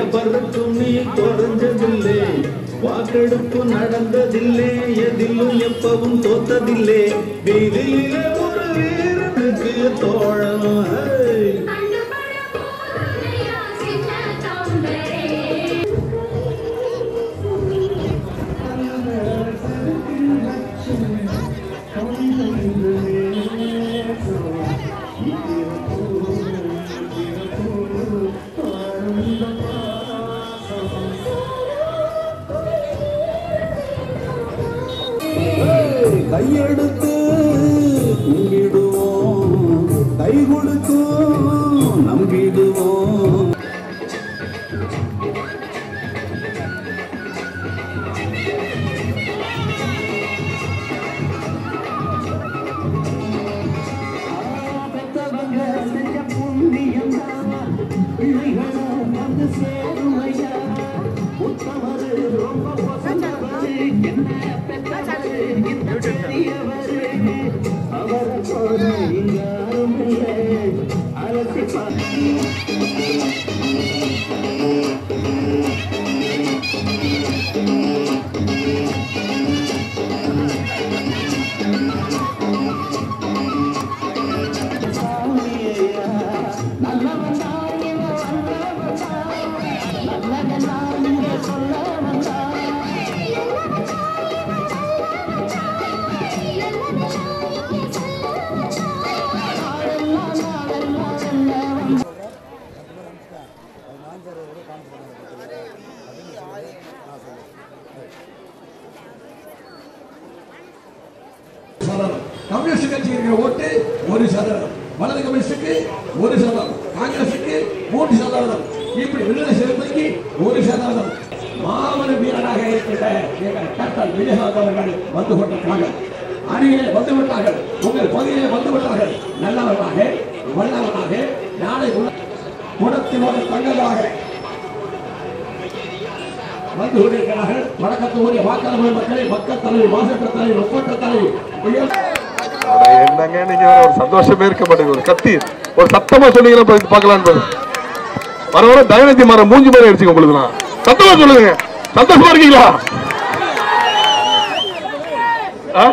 படிச்சதில்லை எவருக்கும் நீ குறைஞ்சதில்லை வாக்கெடுப்பு நடந்ததில்லை. எதிலும் எப்பவும் தோத்ததில்லை. வீதியில ஒரு வீரனுக்கு தோழம் you. கையெடுத்து கும்பிடுவோம் கை கொடுத்தோம் நம்பிடுவோம். இந்த பெரியவரு சதவீதம் வலது கம்யூனிஸ்டுக்கு ஒரு சதவீதம் காங்கிரசுக்கு மூன்று சதவீதம் இப்படி விடுதலை சிறுத்தைக்கு ஒரு சதவீதம் மாபெரும் வீரனாக இருக்கின்ற எங்கள் டாக்டர் விஜயகாந்த் அவர்கள் வந்து கொண்டிருக்கிறார்கள் அணியிலே வந்து விட்டார்கள். உங்கள் பகுதியிலே வந்து விட்டார்கள். நல்லவர்களாக வல்லவர்களாக நாளை குண- குணத்தினோடு தங்கதாக வந்து கொண்டிருக்கிறார்கள். வழக்கத்தோடைய வாக்காளர்கள் மக்களை மக்கள் தலைவி மாசற்ற தலைவி ஒப்பற்ற தலைவி என்னங்க நீங்க ஒரு சந்தோஷமே இருக்க மாட்டேங்குது. ஒரு கத்தி ஒரு சத்தமா சொன்னீங்கன்னா பா- வர வர தயனத்தி மரம் மூஞ்சி மாதிரி அடிச்சுங்க உங்களுக்குலாம் சத்தமா சொல்லுங்க. சந்தோஷமா இருக்கீங்களா? ஆ?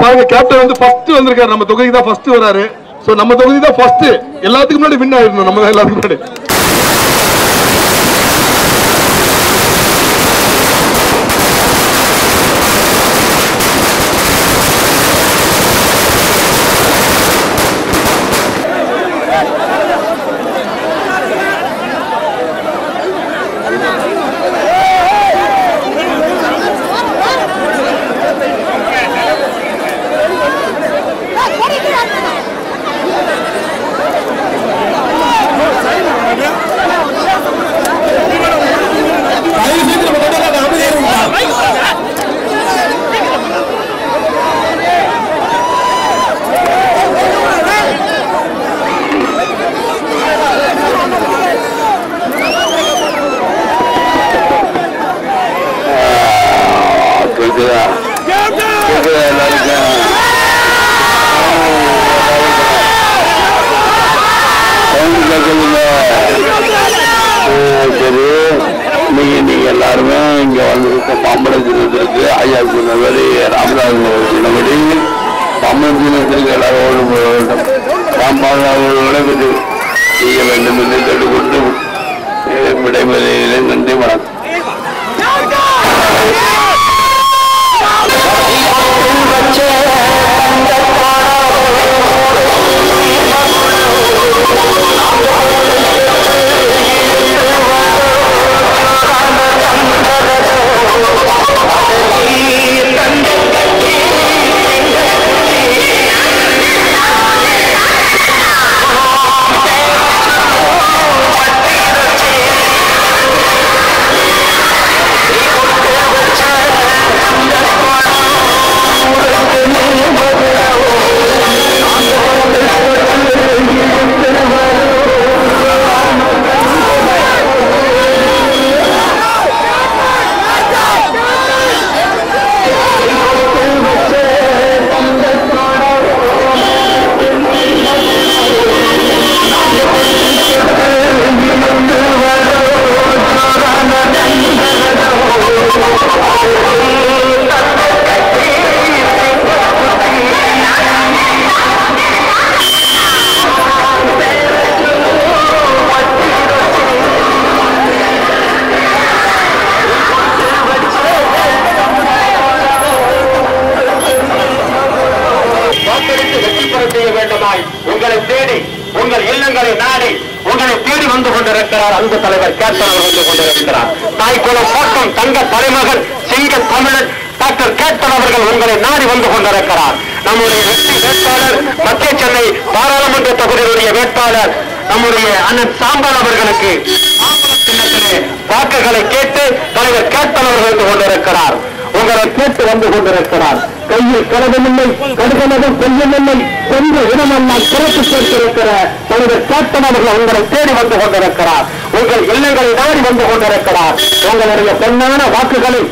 பாருங்க கேப்டன் வந்து ஃபர்ஸ்ட் வந்திருக்காரு. நம்ம தொகுதிக்கு தான் ஃபர்ஸ்ட் வராரு. சோ நம்ம தொகுதி தான் ஃபர்ஸ்ட் எல்லாத்துக்கும் முன்னாடி வின் ஆயிருந்தோம். நம்ம தான் எல்லாத்துக்கும் முன்னாடி. ஐயா சொன்னபடி ராமதாஸ் சொன்னபடி பாம்பளம் சின்னத்திற்கு எல்லாரும் ஓடு போட வேண்டும் பாம்பாளர் விடைபெற்று செய்ய வேண்டும் என்று கேட்டுக்கொண்டு அஹ், நன்றி வணக்கம் கொண்டிருக்கிறார் அன்பு தலைவர் கேப்டன் அவர் வந்து கொண்டிருக்கிறார். தாய்க்குளம் போட்டம் தங்க தலைமகன் சிங்க தமிழன் டாக்டர் கேப்டன் அவர்கள் உங்களை நாடி வந்து கொண்டிருக்கிறார். நம்முடைய வெற்றி வேட்பாளர் மத்திய சென்னை பாராளுமன்ற தொகுதியினுடைய வேட்பாளர் நம்முடைய அண்ணன் சாம்பல் அவர்களுக்கு வாக்குகளை கேட்டு தலைவர் கேப்டன் அவர்கள் வந்து கொண்டிருக்கிறார். உங்களை கேட்டு வந்து கொண்டிருக்கிறார். கையில் கரகமில்லை கடுகமதம் கொஞ்சமில்லை சென்று இடமெல்லாம் சிறப்பு சேர்த்திருக்கிற தலைவர் கேப்டன் அவர்கள் உங்களை தேடி வந்து கொண்டிருக்கிறார். உங்கள் எல்லைகளை நாடி வந்து கொண்டிருக்கிறார். உங்களுடைய பொன்னான வாக்குகளை